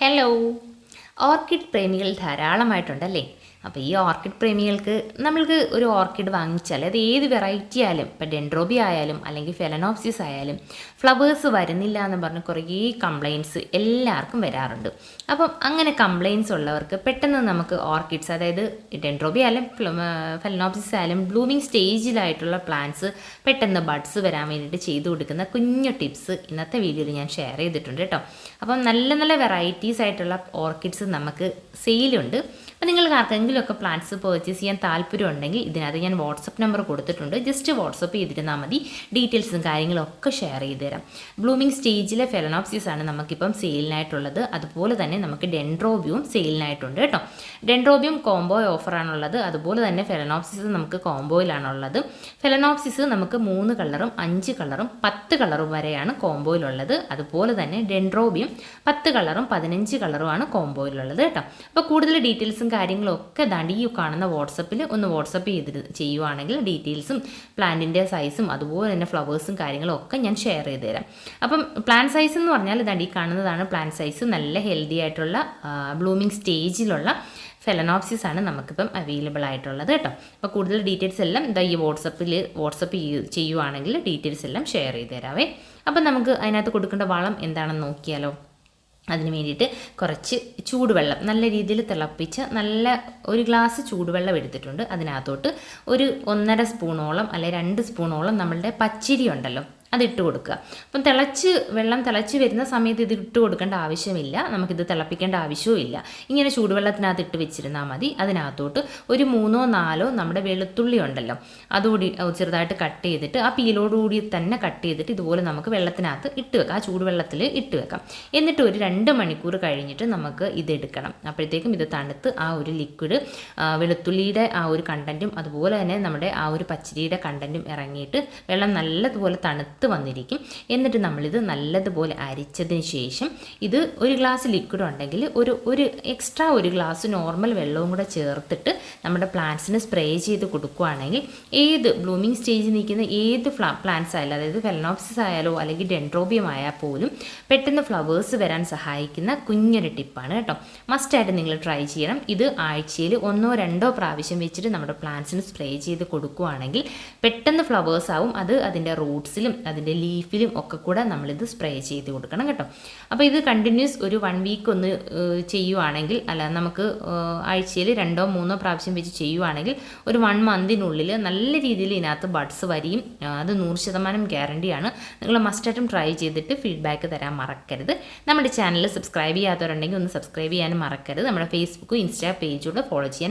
Hello orchid പ്രേമികൾ ധാരാളമായിട്ടുണ്ടല്ലേ അപ്പോൾ ഈ ഓർക്കിഡ് പ്രേമികൾക്ക് നമ്മൾക്ക് ഒരു ഓർക്കിഡ് വാങ്ങിച്ചാൽ അത് ഏത് വെറൈറ്റി ആയാലും ഇപ്പം ഡെൻഡ്രോബി ആയാലും അല്ലെങ്കിൽ ഫെലനോപ്സിസ് ആയാലും ഫ്ലവേഴ്സ് വരുന്നില്ല എന്ന് പറഞ്ഞ് കുറേ കംപ്ലയിൻസ് എല്ലാവർക്കും വരാറുണ്ട്. അപ്പം അങ്ങനെ കംപ്ലയിൻസ് ഉള്ളവർക്ക് പെട്ടെന്ന് നമുക്ക് ഓർക്കിഡ്സ് അതായത് ഡെൻഡ്രോബി ആയാലും ഫെലനോപ്സിസ് ആയാലും ബ്ലൂമിങ് സ്റ്റേജിലായിട്ടുള്ള പ്ലാന്റ്സ് പെട്ടെന്ന് ബഡ്സ് വരാൻ വേണ്ടിയിട്ട് ചെയ്തു കൊടുക്കുന്ന കുഞ്ഞു ടിപ്സ് ഇന്നത്തെ വീഡിയോയിൽ ഞാൻ ഷെയർ ചെയ്തിട്ടുണ്ട് കേട്ടോ അപ്പം നല്ല നല്ല വെറൈറ്റീസ് ആയിട്ടുള്ള ഓർക്കിഡ്സ് നമുക്ക് സെയിലുണ്ട് അപ്പോൾ നിങ്ങൾക്ക് ആർക്കെങ്കിലുമൊക്കെ പ്ലാന്റ്സ് പർച്ചേസ് ചെയ്യാൻ താല്പര്യം ഉണ്ടെങ്കിൽ ഇതിനകത്ത് ഞാൻ വാട്സപ്പ് നമ്പർ കൊടുത്തിട്ടുണ്ട്. ജസ്റ്റ് വാട്സപ്പ് ചെയ്തിരുന്നാൽ മതി. ഡീറ്റെയിൽസും കാര്യങ്ങളും ഒക്കെ ഷെയർ ചെയ്ത് തരാം ബ്ലൂമിംഗ് സ്റ്റേജിലെ ഫെലനോപ്സിസ് ആണ് നമുക്കിപ്പം സെയിലിനായിട്ടുള്ളത് അതുപോലെ തന്നെ നമുക്ക് ഡെൻഡ്രോബിയും സെയിലിനായിട്ടുണ്ട് കേട്ടോ. ഡെൻഡ്രോബിയും കോംബോ ഓഫറാണുള്ളത് അതുപോലെ തന്നെ ഫെലനോപ്സിസ് നമുക്ക് കോംബോയിലാണുള്ളത് ഫെലനോപ്സിസ് നമുക്ക് മൂന്ന് കളറും അഞ്ച് കളറും പത്ത് കളറും വരെയാണ് കോംബോയിലുള്ളത് അതുപോലെ തന്നെ ഡെൻഡ്രോബിയും പത്ത് കളറും പതിനഞ്ച് കളറുമാണ് കോംബോയിലുള്ളത് കേട്ടോ. അപ്പോൾ കൂടുതൽ ഡീറ്റെയിൽസും കാര്യങ്ങളും ദാണ്ട് ഈ കാണുന്ന വാട്സപ്പിൽ ഒന്ന് വാട്സപ്പ് ചെയ്ത് ചെയ്യുവാണെങ്കിൽ ഡീറ്റെയിൽസും പ്ലാന്റിന്റെ സൈസും അതുപോലെ തന്നെ ഫ്ലവേഴ്സും കാര്യങ്ങളും ഒക്കെ ഞാൻ ഷെയർ ചെയ്ത് തരാം അപ്പം പ്ലാൻ സൈസ് എന്ന് പറഞ്ഞാൽ ദാണ്ട് ഈ കാണുന്നതാണ് പ്ലാൻ സൈസ് നല്ല ഹെൽത്തി ആയിട്ടുള്ള ബ്ലൂമിങ് സ്റ്റേജിലുള്ള ഫെലനോപ്സിസ് ആണ് നമുക്കിപ്പം അവൈലബിൾ ആയിട്ടുള്ളത് കേട്ടോ. അപ്പോൾ കൂടുതൽ ഡീറ്റെയിൽസ് എല്ലാം ഇതാ ഈ വാട്സപ്പിൽ വാട്സപ്പ് ചെയ്യുവാണെങ്കിൽ ഡീറ്റെയിൽസ് എല്ലാം ഷെയർ ചെയ്ത് തരാവേ അപ്പം നമുക്ക് അതിനകത്ത് കൊടുക്കേണ്ട വളം എന്താണെന്ന് നോക്കിയാലോ? അതിന് വേണ്ടിയിട്ട് കുറച്ച് ചൂടുവെള്ളം നല്ല രീതിയിൽ തിളപ്പിച്ച് നല്ല ഒരു ഗ്ലാസ് ചൂടുവെള്ളം എടുത്തിട്ടുണ്ട്. അതിനകത്തോട്ട് ഒരു ഒന്നര സ്പൂണോളം അല്ലെ രണ്ട് സ്പൂണോളം നമ്മളുടെ പച്ചരി ഉണ്ടല്ലോ. അതിട്ട് കൊടുക്കുക. അപ്പം തിളച്ച് വെള്ളം തിളച്ച് വരുന്ന സമയത്ത് ഇത് ഇട്ട് കൊടുക്കേണ്ട ആവശ്യമില്ല. നമുക്കിത് തിളപ്പിക്കേണ്ട ആവശ്യവും ഇങ്ങനെ ചൂടുവെള്ളത്തിനകത്ത് ഇട്ട് വെച്ചിരുന്നാൽ മതി. അതിനകത്തോട്ട് ഒരു മൂന്നോ നാലോ നമ്മുടെ വെളുത്തുള്ളി ഉണ്ടല്ലോ അതുകൂടി ചെറുതായിട്ട് കട്ട് ചെയ്തിട്ട് ആ പീലോടുകൂടി തന്നെ കട്ട് ചെയ്തിട്ട് ഇതുപോലെ നമുക്ക് വെള്ളത്തിനകത്ത് ഇട്ട് വെക്കാം. ആ ചൂടുവെള്ളത്തിൽ ഇട്ട് വെക്കാം. എന്നിട്ട് ഒരു രണ്ട് മണിക്കൂർ കഴിഞ്ഞിട്ട് നമുക്ക് ഇത് എടുക്കണം അപ്പോഴത്തേക്കും ഇത് തണുത്ത് ആ ഒരു ലിക്വിഡ് വെളുത്തുള്ളിയുടെ ആ ഒരു കണ്ടന്റും അതുപോലെ തന്നെ നമ്മുടെ ആ ഒരു പച്ചരിയുടെ കണ്ടന്റും ഇറങ്ങിയിട്ട് വെള്ളം നല്ലതുപോലെ തണുത്ത് തണുത്ത് വന്നിരിക്കും. എന്നിട്ട് നമ്മളിത് നല്ലതുപോലെ അരിച്ചതിന് ശേഷം ഇത് ഒരു ഗ്ലാസ് ലിക്വിഡ് ഉണ്ടെങ്കിൽ ഒരു ഒരു എക്സ്ട്രാ ഒരു ഗ്ലാസ് നോർമൽ വെള്ളവും കൂടെ ചേർത്തിട്ട് നമ്മുടെ പ്ലാന്റ്സിന് സ്പ്രേ ചെയ്ത് കൊടുക്കുകയാണെങ്കിൽ ഏത് ബ്ലൂമിങ് സ്റ്റേജിൽ നിൽക്കുന്ന ഏത് ഫ്ലാ പ്ലാന്റ്സ് ആയാലും അതായത് ഫെലനോപ്സിസ് ആയാലോ അല്ലെങ്കിൽ ഡെൻട്രോബിയം ആയാൽ പോലും പെട്ടെന്ന് ഫ്ലവേഴ്സ് വരാൻ സഹായിക്കുന്ന കുഞ്ഞൊരു ടിപ്പാണ് കേട്ടോ. മസ്റ്റായിട്ട് നിങ്ങൾ ട്രൈ ചെയ്യണം. ഇത് ആഴ്ചയിൽ ഒന്നോ രണ്ടോ പ്രാവശ്യം വെച്ചിട്ട് നമ്മുടെ പ്ലാന്റ്സിന് സ്പ്രേ ചെയ്ത് കൊടുക്കുകയാണെങ്കിൽ പെട്ടെന്ന് ഫ്ലവേഴ്സ് ആവും. അത് അതിന്റെ റൂട്ട്സിലും അതിന്റെ ലീഫിലും ഒക്കെ കൂടെ നമ്മളിത് സ്പ്രേ ചെയ്ത് കൊടുക്കണം കേട്ടോ. അപ്പോൾ ഇത് കണ്ടിന്യൂസ് ഒരു വൺ വീക്ക് ഒന്ന് ചെയ്യുവാണെങ്കിൽ അല്ല നമുക്ക് ആഴ്ചയിൽ രണ്ടോ മൂന്നോ പ്രാവശ്യം വെച്ച് ചെയ്യുവാണെങ്കിൽ ഒരു വൺ മന്തിനുള്ളിൽ നല്ല രീതിയിൽ ഇതിനകത്ത് ബഡ്സ് വരിയും അത് നൂറ് ശതമാനം ഗ്യാരണ്ടിയാണ് നിങ്ങൾ മസ്റ്റായിട്ടും ട്രൈ ചെയ്തിട്ട് ഫീഡ്ബാക്ക് തരാൻ മറക്കരുത്. നമ്മുടെ ചാനൽ സബ്സ്ക്രൈബ് ചെയ്യാത്തവരുണ്ടെങ്കിൽ ഒന്ന് സബ്സ്ക്രൈബ് ചെയ്യാനും മറക്കരുത്. നമ്മുടെ ഫേസ്ബുക്കും ഇൻസ്റ്റാ പേജുകൂടെ ഫോളോ ചെയ്യാൻ